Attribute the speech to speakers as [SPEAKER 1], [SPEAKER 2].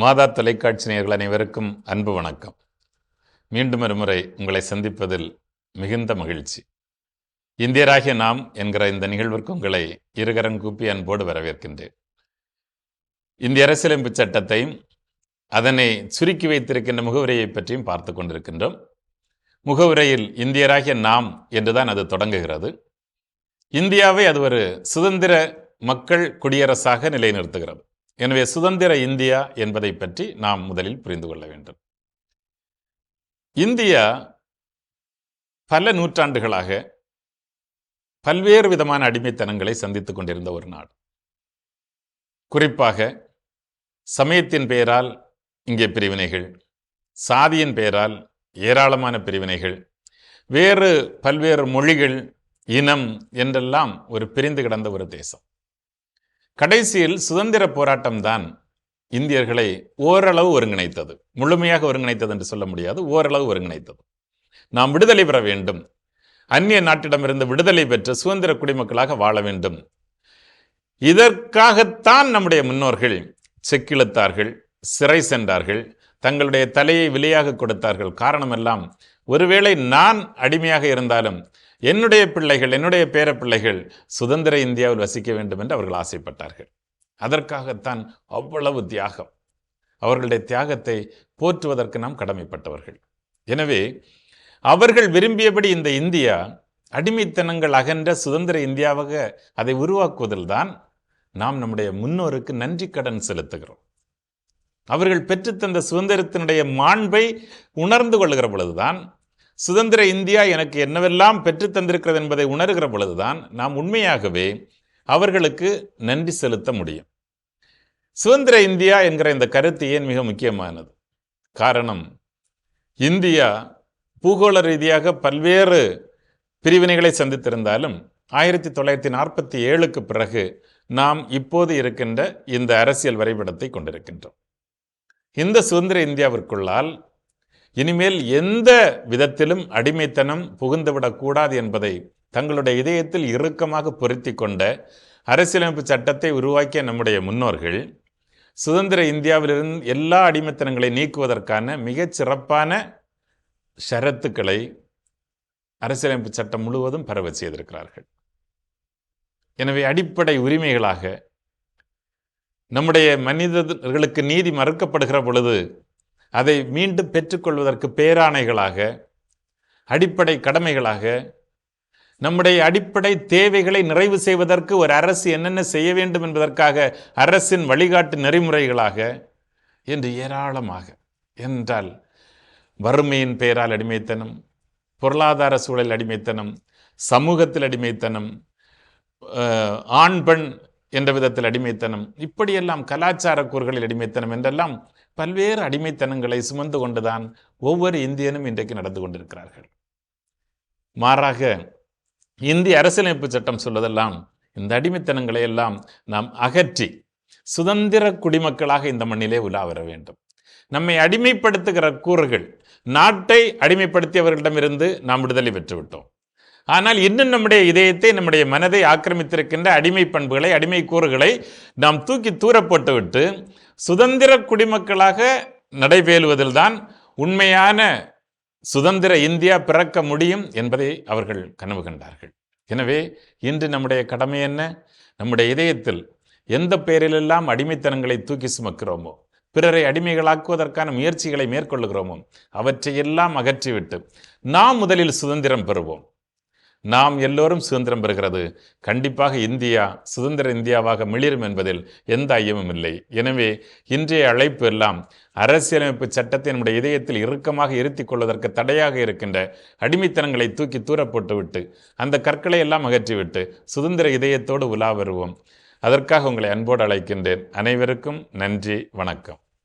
[SPEAKER 1] மாதா தொலைக்காட்சி நேயர்கள் அனைவருக்கும் அன்பு வணக்கம். மீண்டும் ஒரு முறை உங்களை சந்திப்பதில் மிகுந்த மகிழ்ச்சி. இந்தியராகிய நாம் என்கிற இந்த நிகழ்விற்கு உங்களை இருகரம் கூப்பி அன்போடு வரவேற்கின்றேன். இந்திய அரசியலமைப்பு சட்டத்தையும் அதனை சுருக்கி வைத்திருக்கின்ற முகவுரையை பற்றியும் பார்த்து கொண்டிருக்கின்றோம். முகவுரையில் இந்தியராகிய நாம் என்றுதான் அது தொடங்குகிறது. இந்தியாவை அது ஒரு சுதந்திர மக்கள் குடியரசாக நிலைநிறுத்துகிறது. எனவே சுதந்திர இந்தியா என்பதை பற்றி நாம் முதலில் புரிந்து கொள்ள வேண்டும். இந்தியா பல நூற்றாண்டுகளாக பல்வேறு விதமான அடிமைத்தனங்களை சந்தித்துக் கொண்டிருந்த ஒரு நாடு. குறிப்பாக சமயத்தின் பெயரால் இங்கே பிரிவினைகள் சாதியின் பெயரால் ஏராளமான பிரிவினைகள் வேறு பல்வேறு மொழிகள் இனம் என்றெல்லாம் ஒரு பிரிந்து கிடந்த ஒரு தேசம். கடைசியில் சுதந்திர போராட்டம் தான் இந்தியர்களை ஓரளவு ஒருங்கிணைத்தது. முழுமையாக ஒருங்கிணைத்தது என்று சொல்ல முடியாது ஓரளவு ஒருங்கிணைத்தது. நாம் விடுதலை பெற வேண்டும். அந்நிய நாட்டிடமிருந்து விடுதலை பெற்று சுதந்திர குடிமக்களாக வாழ வேண்டும். இதற்காகத்தான் நம்முடைய முன்னோர்கள் செக்கிழுத்தார்கள் சிறை சென்றார்கள் தங்களுடைய தலையை விலையாக கொடுத்தார்கள். காரணமெல்லாம் ஒருவேளை நான் அடிமையாக இருந்தாலும் என்னுடைய பிள்ளைகள் என்னுடைய பேர பிள்ளைகள் சுதந்திர இந்தியாவில் வசிக்க வேண்டும் என்று அவர்கள் ஆசைப்பட்டார்கள். அதற்காகத்தான் அவ்வளவு தியாகம். அவர்களுடைய தியாகத்தை போற்றுவதற்கு நாம் கடமைப்பட்டவர்கள். எனவே அவர்கள் விரும்பியபடி இந்த இந்தியா அடிமைத்தனங்கள் அகன்ற சுதந்திர இந்தியாவாக அதை உருவாக்குவதில்தான் நாம் நம்முடைய முன்னோருக்கு நன்றி கடன் செலுத்துகிறோம். அவர்கள் பெற்றுத்தந்த சுதந்திரத்தினுடைய மாண்பை உணர்ந்து கொள்கிற பொழுதுதான் சுதந்திர இந்தியா எனக்கு என்னவெல்லாம் பெற்றுத்தந்திருக்கிறது என்பதை உணர்கிற பொழுதுதான் நாம் உண்மையாகவே அவர்களுக்கு நன்றி செலுத்த முடியும். சுதந்திர இந்தியா என்கிற இந்த கருத்து ஏன் மிக முக்கியமானது? காரணம் இந்தியா பூகோள ரீதியாக பல்வேறு பிரிவினைகளை சந்தித்திருந்தாலும் ஆயிரத்தி தொள்ளாயிரத்தி நாற்பத்தி ஏழுக்கு பிறகு நாம் இப்போது இருக்கின்ற இந்த அரசியல் வரைபடத்தை கொண்டிருக்கின்றோம். இந்த சுதந்திர இந்தியாவிற்குள்ளால் இனிமேல் எந்த விதத்திலும் அடிமைத்தனம் புகுந்துவிடக்கூடாது என்பதை தங்களுடைய இதயத்தில் இறுக்கமாக பொருத்தி கொண்ட அரசியலமைப்பு சட்டத்தை உருவாக்கிய நம்முடைய முன்னோர்கள் சுதந்திர இந்தியாவிலிருந்து எல்லா அடிமைத்தனங்களை நீக்குவதற்கான மிகச் சிறப்பான ஷரத்துக்களை அரசியலமைப்பு சட்டம் முழுவதும் பரவ செய்திருக்கிறார்கள். எனவே அடிப்படை உரிமைகளாக நம்முடைய மனிதர்களுக்கு நீதி மறுக்கப்படுகிற பொழுது அதை மீண்டும் பெற்றுக்கொள்வதற்கு பேராணைகளாக அடிப்படை கடமைகளாக நம்முடைய அடிப்படை தேவைகளை நிறைவு செய்வதற்கு ஒரு அரசு என்னென்ன செய்ய வேண்டும் என்பதற்காக அரசின் வழிகாட்டு நெறிமுறைகளாக என்று ஏராளமாக என்றால் வறுமையின் பெயரால் அடிமைத்தனம் பொருளாதார சூழல் அடிமைத்தனம் சமூகத்தில் அடிமைத்தனம் ஆண் பெண் என்ற விதத்தில் அடிமைத்தனம் இப்படியெல்லாம் கலாச்சார கூறுகளில் அடிமைத்தனம் என்றெல்லாம் பல்வேறு அடிமைத்தனங்களை சுமந்து கொண்டுதான் ஒவ்வொரு இந்தியனும் இன்றைக்கு நடந்து கொண்டிருக்கிறார்கள். மாறாக இந்திய அரசியலமைப்பு சட்டம் சொல்வதெல்லாம் இந்த அடிமைத்தனங்களை எல்லாம் நாம் அகற்றி சுதந்திர குடிமக்களாக இந்த மண்ணிலே உலா வர வேண்டும். நம்மை அடிமைப்படுத்துகிற கூறுகள் நாட்டை அடிமைப்படுத்தியவர்களிடமிருந்து நாம் விடுதலை பெற்றுவிட்டோம். ஆனால் இன்னும் நம்முடைய இதயத்தை நம்முடைய மனதை ஆக்கிரமித்திருக்கின்ற அடிமை பண்புகளை அடிமை கூறுகளை நாம் தூக்கி தூர போட்டுவிட்டு சுதந்திர குடிமக்களாக நடைபெறுவதில்தான் உண்மையான சுதந்திர இந்தியா பிறக்க முடியும் என்பதை அவர்கள் கனவு கண்டார்கள் எனவே இன்று நம்முடைய கடமை என்ன? நம்முடைய இதயத்தில் எந்த பெயரிலெல்லாம் அடிமைத்தனங்களை தூக்கி சுமக்கிறோமோ பிறரை அடிமைகளாக்குவதற்கான முயற்சிகளை மேற்கொள்ளுகிறோமோ அவற்றையெல்லாம் அகற்றிவிட்டு நாம் முதலில் சுதந்திரம் பெறுவோம். நாம் எல்லோரும் சுதந்திரம் பெறுகிறது. கண்டிப்பாக இந்தியா சுதந்திர இந்தியாவாக மிளிரும் என்பதில் எந்த ஐயமும் இல்லை. எனவே இன்றைய அழைப்பு எல்லாம் அரசியலமைப்பு சட்டத்தை நம்முடைய இதயத்தில் இறுக்கமாக இருத்திக் கொள்வதற்கு தடையாக இருக்கின்ற அடிமைத்தனங்களை தூக்கி தூர போட்டுவிட்டு அந்த கற்களை எல்லாம் அகற்றிவிட்டு சுதந்திர இதயத்தோடு உலா வருவோம். அதற்காக உங்களை அன்போடு அழைக்கின்றேன். அனைவருக்கும் நன்றி வணக்கம்.